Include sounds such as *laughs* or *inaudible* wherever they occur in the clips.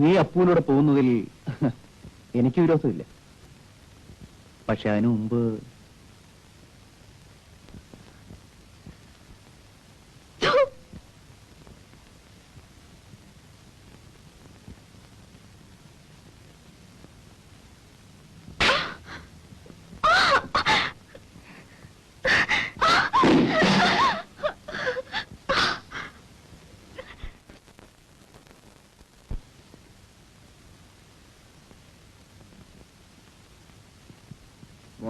നീ അപ്പൂനോട് പോകുന്നതിൽ *laughs* എനിക്ക് വിരോധമില്ല. പക്ഷെ അതിനു മുമ്പ്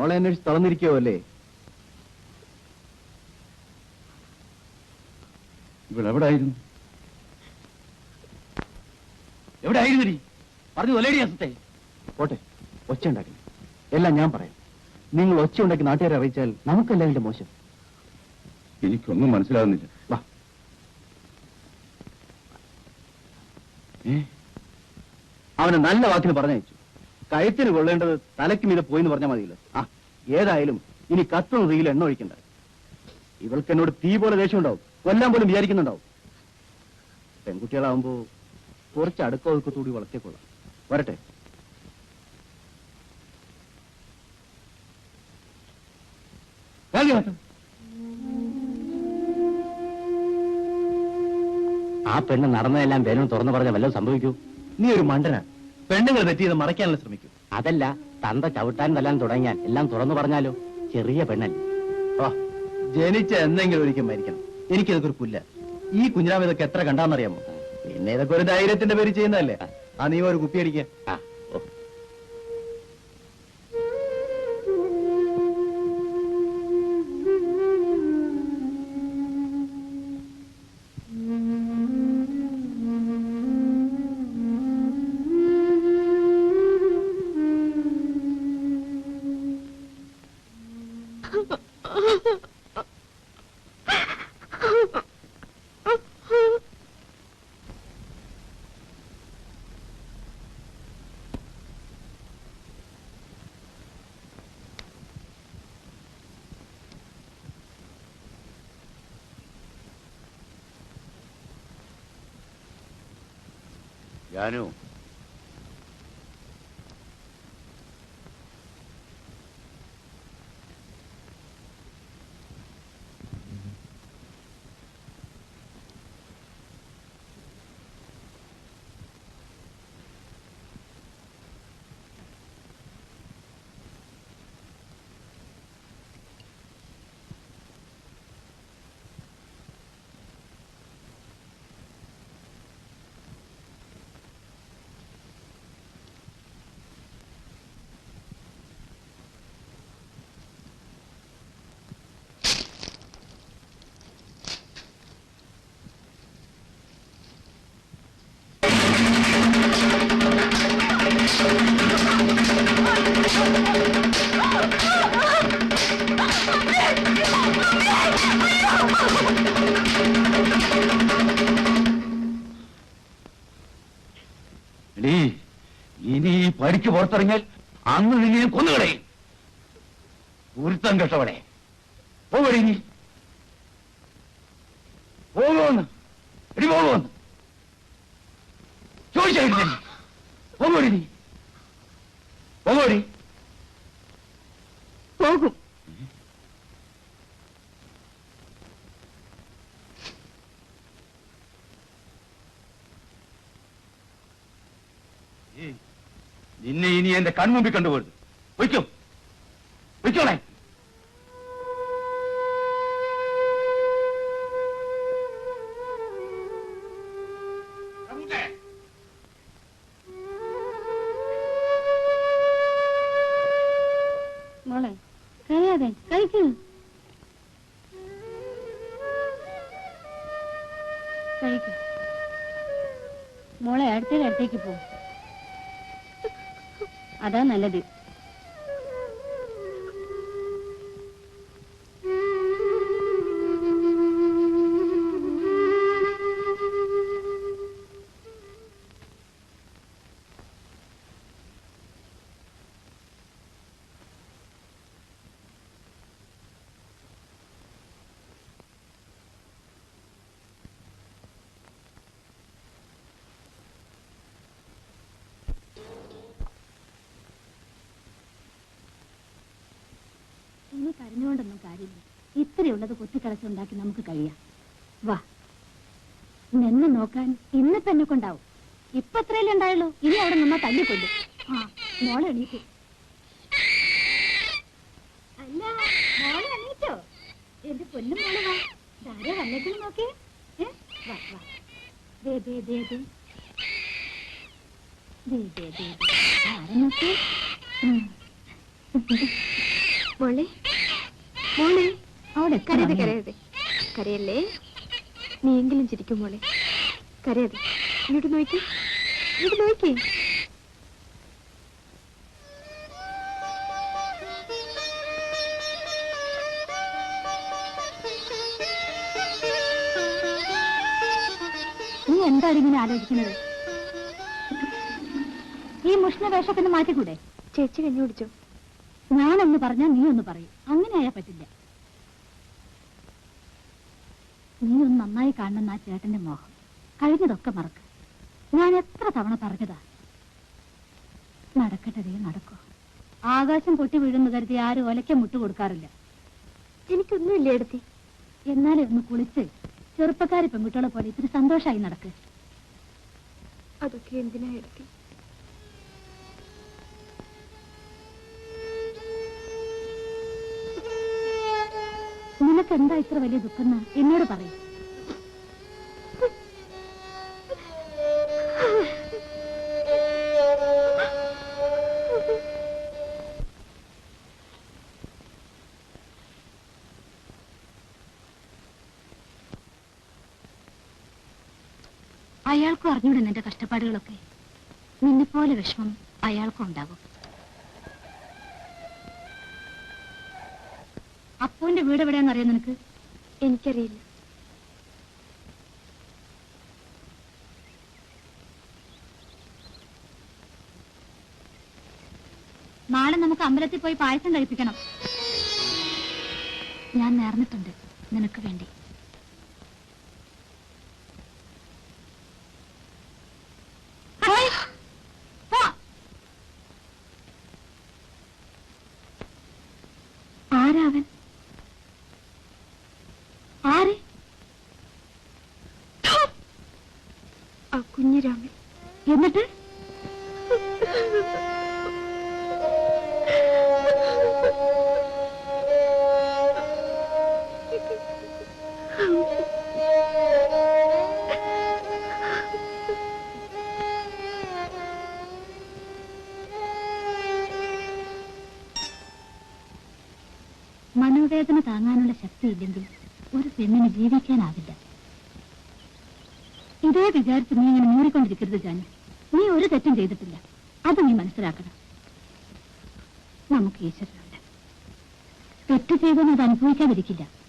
മോളെ അന്വേഷിച്ച് തളർന്നിരിക്കോ അല്ലേ? ഇവളെവിടായിരുന്നു എവിടെ ആയിരുന്നു നീ പറഞ്ഞു ഒലേടി അസത്തെ. പോട്ടെ ഒച്ച ഉണ്ടാക്കി എല്ലാം ഞാൻ പറയാം. നിങ്ങൾ ഒച്ച ഉണ്ടാക്കി നാട്ടുകാരെ അറിയിച്ചാൽ നമുക്കല്ല അതിന്റെ മോശം. എനിക്കൊന്നും മനസ്സിലാകുന്നില്ല വാ. അവനെ നല്ല വാക്കിന് പറഞ്ഞയച്ചു. കഴുത്തിന് കൊള്ളേണ്ടത് തലയ്ക്ക് മീതെ പോയിന്ന് പറഞ്ഞാൽ മതിയല്ലോ. ആ ഏതായാലും ഇനി കത്തും റീൽ എണ്ണ ഒഴിക്കണ്ട. ഇവൾക്ക് എന്നോട് തീ പോലെ ദേഷ്യം ഉണ്ടാവും കൊല്ലാൻ പോലും വിചാരിക്കുന്നുണ്ടാവും. പെൺകുട്ടികളാവുമ്പോ കുറച്ച് അടുക്ക ഒതുക്കത്തൂടി വളർത്തിക്കൊള്ളാം. വരട്ടെ. ആ പെണ്ണ് നടന്നതെല്ലാം വേലും തുറന്നു പറഞ്ഞ വല്ലതും സംഭവിക്കൂ. നീ ഒരു മണ്ടന. പെണ്ണുങ്ങൾ തെറ്റിയത് മറയ്ക്കാനുള്ള ശ്രമിക്കും. അതല്ല തന്ത ചവിട്ടാൻ തല്ലാൻ തുടങ്ങിയാൽ എല്ലാം തുറന്നു പറഞ്ഞാലോ? ചെറിയ പെണ്ണൻ ഓ ജനിച്ച എന്തെങ്കിലും ഒരിക്കൽ മരിക്കണം. എനിക്കിതൊക്കെ ഒരു പുല്ല. ഈ കുഞ്ഞിരാമ ഇതൊക്കെ എത്ര കണ്ടാന്നറിയാമോ? പിന്നെ ഇതൊക്കെ ഒരു ധൈര്യത്തിന്റെ പേര് ചെയ്യുന്നതല്ലേ? ആ നീ ഒരു കുപ്പി അടിക്കുക ജാനു ഇനി ഈ പരിക്ക് പുറത്തിറങ്ങിയാൽ അന്ന് നിന്നെ കൊന്നുകളയും. ഗുരുത്തം കെട്ടവളെ പോകടി നീ പോകുമെന്ന് നിന്നെ ഇനി എന്റെ കൺമുമ്പിൽ കണ്ടുപോരുത് വയ്ക്കും വയ്ക്കോളെ മോളെ കഴിയാതെ കഴിക്കൂ കഴിക്കൂ മോളെ അടുത്തേക്ക് അടുത്തേക്ക് പോ അതാ നല്ലത്. കാര്യമില്ല. ഇത്രയുള്ളത് കുത്തിക്കളച്ചുണ്ടാക്കി നമുക്ക് കഴിയാം. വാ. നിന്നെ നോക്കാൻ ഇന്ന് തന്നെ കൊണ്ടാവും. ഇപ്പൊ അത്രയല്ലേ ഉണ്ടായുള്ളൂ? ഇനി അവിടെ നിന്നാ തല്ലിക്കൊണ്ടു ആ മോളെ എണീറ്റ്. അല്ല മോളെ എണീറ്റോ? എന്റെ പൊന്നും മോളെ വാ. ധാരെ വന്നേക്കും നോക്കേ? വാ വാ. ദേ ദേ ദേ ദേ. മോളെ മോളെ അവിടെ കരയതെ കരയതെ കരയല്ലേ? നീ എങ്കിലും ചിരിക്കും മോളെ. കരയതെ ഇങ്ങോട്ട് നോക്കി. ഇങ്ങോട്ട് നോക്കി. നീ എന്താണ് ഇങ്ങനെ ആലോചിക്കുന്നത്? ഈ മുഷ്ണ വേഷത്തിന് മാറ്റിക്കൂടെ? ചേച്ചി കഞ്ഞി കുടിച്ചോ. ഞാനൊന്ന് പറഞ്ഞാ നീ ഒന്ന് പറയും. അങ്ങനെ ആയാ പറ്റില്ല. നീ ഒന്ന് നന്നായി കാണുന്ന ആ ചേട്ടന്റെ മോഹം. കഴിഞ്ഞതൊക്കെ മറക്ക്. ഞാൻ എത്ര തവണ പറഞ്ഞതാ? നടക്കട്ടെ ദേ നടക്കോ. ആകാശം പൊട്ടി വീഴുന്നു കരുതി ആരും ഒലയ്ക്ക മുട്ട് കൊടുക്കാറില്ല. എനിക്കൊന്നുമില്ല എടുത്തി. എന്നാലേ ഒന്ന് കുളിച്ച് ചെറുപ്പക്കാരി പെൺകുട്ടികളെ പോലെ ഇത്തിരി സന്തോഷമായി നടക്ക്. അതൊക്കെ എന്തിനാ എടുത്തി? നിനക്ക് എന്താ ഇത്ര വലിയ ദുഃഖം എന്നോട് പറയും. അയാൾക്കും അറിഞ്ഞൂടെ നിന്റെ കഷ്ടപ്പാടുകളൊക്കെ? നിന്നെപ്പോലെ വിഷമം അയാൾക്കും ഉണ്ടാകും അപ്പുവിന്റെ വീട് എവിടെയാണെന്ന് അറിയാം നിനക്ക്? എനിക്കറിയില്ല. നാളെ നമുക്ക് അമ്പലത്തിൽ പോയി പായസം കഴിപ്പിക്കണം. ഞാൻ നേർന്നിട്ടുണ്ട്. നിനക്ക് വേണ്ടി! ആരാവൻ ആര് ആ കുഞ്ഞിരാമൻ എന്നിട്ട്? മനോവേദന താങ്ങാനുള്ള ശക്തിയില്ലെങ്കിൽ ഒരു പെണ്ണിന് ജീവിക്കാനാവില്ല. ഇതേ വിചാരിച്ച് നീ ഇങ്ങനെ മൂറിക്കൊണ്ടിരിക്കരുത് ജാനി. നീ ഒരു തെറ്റും ചെയ്തിട്ടില്ല. അത് നീ മനസ്സിലാക്കണം. നമുക്ക് ഈശ്വരനുണ്ട്. തെറ്റ് ചെയ്തെന്ന് അത് അനുഭവിക്കാതിരിക്കില്ല.